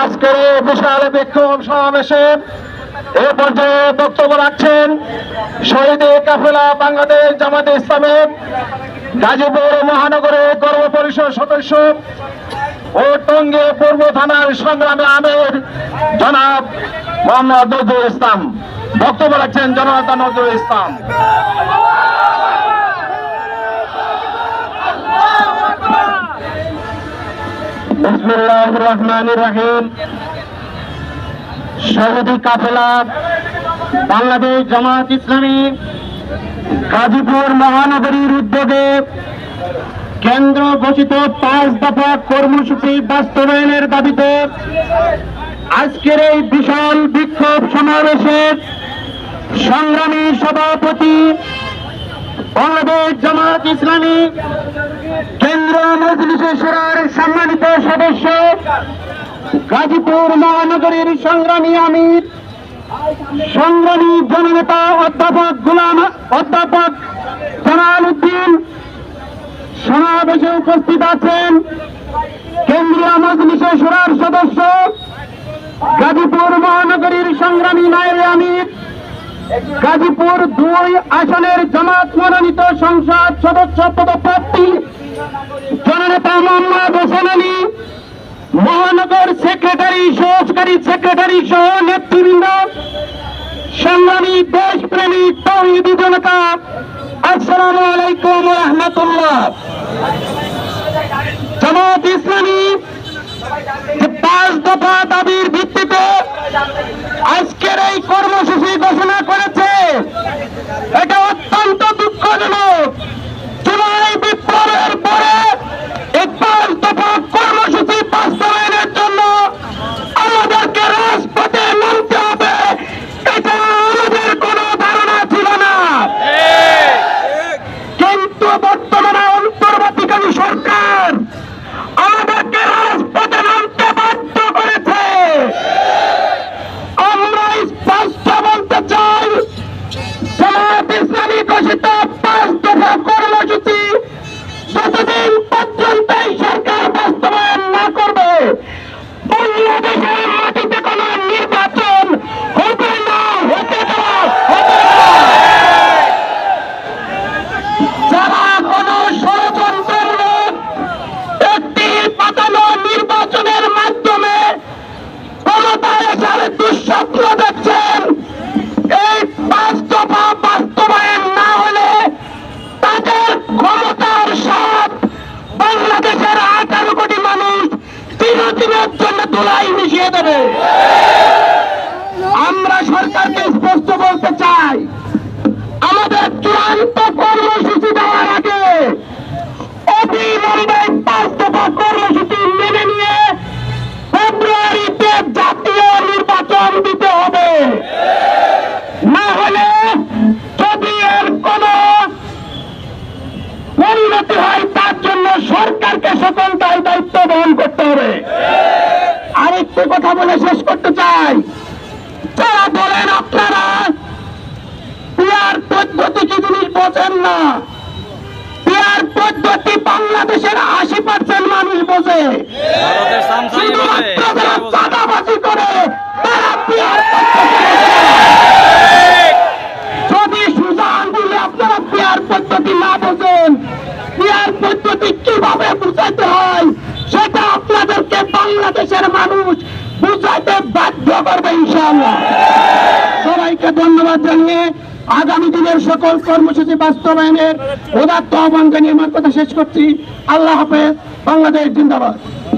আজকের বিশাল বিক্ষোভ সমাবেশে এ পর্যায়ে বক্তব্য রাখছেন শহীদ কাফেলা বাংলাদেশ জামাতে ইসলামের গাজীপুর মহানগরের কর্ম পরিষদ সদস্য ও টঙ্গী পূর্ব থানার সংগ্রামী আমির জনাব মোহাম্মদ নজরুল ইসলাম। বক্তব্য রাখছেন জনতা নজরুল ইসলাম। বিসমিল্লাহ রহমান রাহিম শহীদি কাফেলা বাংলাদেশ জামাত ইসলামী গাজীপুর মহানগরীর উদ্যোগে কেন্দ্র ঘোষিত পাঁচ দফা কর্মসূচি বাস্তবায়নের দাবিতে আজকের এই বিশাল বিক্ষোভ সমাবেশের সংগ্রামী সভাপতি বাংলাদেশ জামাত ইসলামী কেন্দ্র মজলিসে সুরার সম্মানিত সদস্য, গাজীপুর মহানগরীর সংগ্রামী আমির, সংগ্রামী জননেতা অধ্যাপক গুলাম, অধ্যাপক জামাল উদ্দিন, সমাবেশে উপস্থিত আছেন কেন্দ্রীয় মজলিসে সুরার সদস্য, গাজীপুর মহানগরীর সংগ্রামী নায়ের আমির গাজীপুর দুই আসনের জামাত মনোনীত সংসদ সদস্য পদপ্রার্থী জননেতা মোহাম্মদ হোসেন আলী, মহানগর সেক্রেটারি সহকারী সেক্রেটারি সহ নেতৃবৃন্দ, সংগ্রামী দেশপ্রেমী তৌহিদি জনতা, আসসালামু আলাইকুম রহমতুল্লাহ। জামাত ইসলামী পাঁচ দফা দাবির ভিত্তিতে আজকের এই ঘোষণা করেছে। পর্যন্ত এই সরকার বাস্তবায়ন একটি পাতানো নির্বাচনের মাধ্যমে ক্ষমতায় আসার দুঃস্বপ্ন দেখছেন তোলাই মিশিয়ে দেবে। আমরা সরকারকে স্পষ্ট বলতে চাই, আমাদের চূড়ান্ত কর্মসূচি দেওয়ার আগে অবিলম্বে পাঁচ কর্মসূচি মেনে নিয়ে ফেব্রুয়ারিতে জাতীয় নির্বাচন দিতে হবে। না হলে যদি এর কোন পরিণতি হয় তার জন্য সরকারকে স্বতন্ত্র দায়িত্ব বহন করতে হবে আরেকটু কথা বলে শেষ করতে চাই। যারা বলেন আপনারা পিয়ার পদ্ধতি কি জিনিস বোঝেন না? পিয়ার পদ্ধতি বাংলাদেশের আশি পার্সেন্ট মানুষ বোঝে। শুধুমাত্র যারা চাঁদাবাজি করে তারা পিয়ার যদি আপনারা পিয়ার পদ্ধতি না বোঝেন পিয়ার পদ্ধতি কীভাবে বুঝাইতে হয়? বুঝাইতে বাধ্য করবে ইনশাআল্লাহ। সবাইকে ধন্যবাদ জানিয়ে আগামী দিনের সকল কর্মসূচি বাস্তবায়নের উদাত্ত আহ্বান জানিয়ে আমার কথা শেষ করছি। আল্লাহ হাফেজ, বাংলাদেশ জিন্দাবাদ।